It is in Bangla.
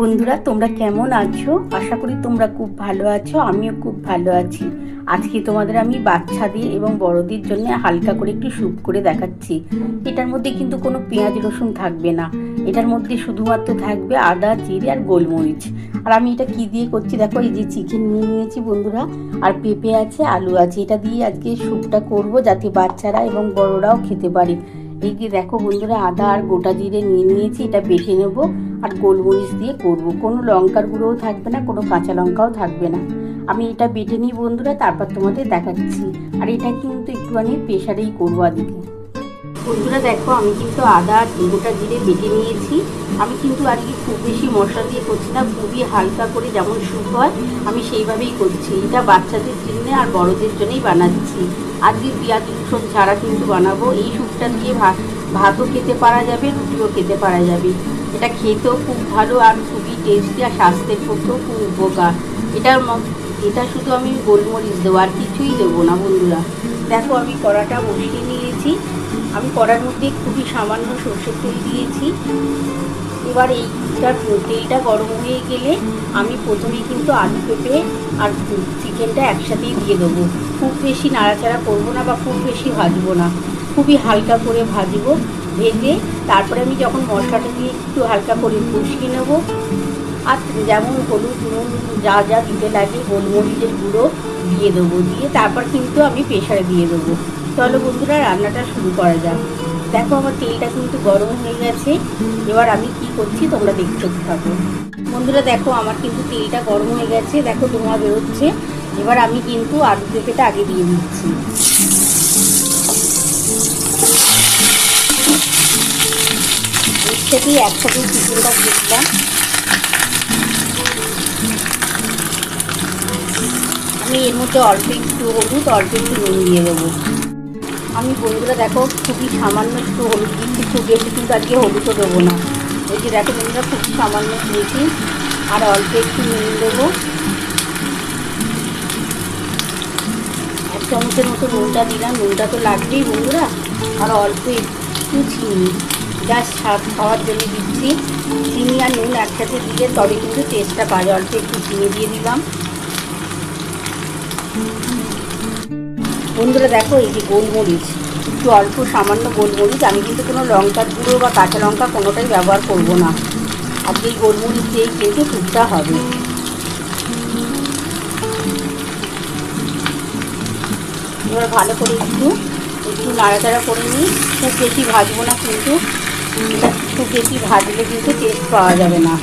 বন্ধুরা, তোমরা কেমন আছো? আশা করি তোমরা খুব ভালো আছো, আমিও খুব ভালো আছি। আজকে তোমাদের আমি বাচ্চাদের এবং বড়দের জন্য হালকা করে একটু স্যুপ করে দেখাচ্ছি। এটার মধ্যে কিন্তু কোনো পেঁয়াজ রসুন থাকবে না। এটার মধ্যে শুধুমাত্র থাকবে আদা, জিরে আর গোলমরিচ। আর আমি এটা কি দিয়ে করছি? দেখো, এই যে চিকেন নিয়ে নিয়েছি বন্ধুরা, আর পেঁপে আছে, আলু আছে। এটা দিয়ে আজকে স্যুপটা করব যাতে বাচ্চারা এবং বড়রাও খেতে পারে। এই দেখো বন্ধুরা, আদা আর গোটা জিরে নিয়ে নিয়েছি, এটা বেটে নেব। আর গোলমরিচ দিয়ে করব। কোনো লঙ্কার গুঁড়োও থাকবে না, কোনো কাঁচা লঙ্কাও থাকবে না। আমি এটা বেটে নিই বন্ধুরা, তারপর তোমাদের দেখাচ্ছি। আর এটা কিন্তু একটুখানি প্রেশারেই করব আজকে বন্ধুরা দেখো, আমি কিন্তু আদা আর গোটা জিরে বেটে নিয়েছি। আমি কিন্তু আজকে খুব বেশি মশলা দিয়ে করছি না, খুবই হালকা করে যেমন স্যুপ হয়, আমি সেইভাবেই করছি। এটা বাচ্চাদের জন্য আর বড়দের জন্যই বানাচ্ছি। আজকে পেঁয়াজ, রসুন ছাড়া কিন্তু বানাবো। এই স্যুপটা দিয়ে ভাত ভাতও খেতে পারা যাবে, রুটিও খেতে পারা যাবে। এটা খেতেও খুব ভালো আর খুবই টেস্টি আর স্বাস্থ্যের পক্ষেও খুব উপকার। এটার এটা শুধু আমি গোলমরিচ দেবো, আর কিছুই দেবো না বন্ধুরা। দেখো আমি কড়াটা বসিয়ে নিয়েছি। আমি কড়ার মধ্যে খুবই সামান্য সর্ষের তেল দিয়েছি। এবার এইটার তেলটা গরম হয়ে গেলে আমি প্রথমে কিন্তু আলু পেঁপে আর চিকেনটা একসাথেই দিয়ে দেবো। খুব বেশি নাড়াচাড়া করব না বা খুব বেশি ভাজবো না। খুবই হালকা করে ভাজবো, ভেজে তারপরে আমি যখন মশলাটা দিয়ে একটু হালকা করে কষিয়ে নেব, আর যেমন হলুদ, নুন, যা যা দিতে লাগে গোলমরিচের গুঁড়ো দিয়ে দেবো। দিয়ে তারপর কিন্তু আমি প্রেশারে দিয়ে দেবো। চলো বন্ধুরা, রান্নাটা শুরু করা যাক। দেখো, আমার তেলটা কিন্তু গরম হয়ে গেছে। এবার আমি কি করছি তোমরা দেখতে থাকো। বন্ধুরা, দেখো, আমার কিন্তু তেলটা গরম হয়ে গেছে। দেখো, ধোঁয়া বেরোচ্ছে। এবার আমি কিন্তু আলু পেঁপেটা আগে দিয়ে দিচ্ছি। এর একসাথে চিকেনটা দিচ্ছিলাম আমি এর মধ্যে অল্প একটু হলুদ, অল্প একটু নুন দিয়ে দেবো। আমি বন্ধুরা দেখো, খুবই সামান্য একটু হলুদ দিচ্ছি খুব বেশি কিন্তু আজকে হলুদও দেবো না। ওই যে দেখো বন্ধুরা খুব সামান্য দিয়েছি, আর অল্প একটু নুন দেবো। এক চামচের মতো নুনটা দিলাম, নুনটা তো লাগবেই বন্ধুরা, আর অল্প একটু চিনি। জাস্ট স্বাদ খাওয়ার জন্য দিচ্ছি। চিনি আর নুন একসাথে দিলে তবে কিন্তু টেস্টটা পারে অল্প একটু চিনি দিয়ে দিলাম। বন্ধুরা দেখো, এই যে গোলমরিচ। একটু অল্প সামান্য গোলমরিচ। আমি কিন্তু কোনো লঙ্কার গুঁড়ো বা কাঁচা লঙ্কা কোনোটাই ব্যবহার করব না। আজকে এই গোলমরিচ দিয়েই কিন্তু টুকটা হবে। এবার ভালো করে একটু একটু নাড়াচাড়া করে নিই। খুব বেশি ভাজবো না কিন্তু। খুব বেশি ভাজলে কিন্তু টেস্ট পাওয়া যাবে না।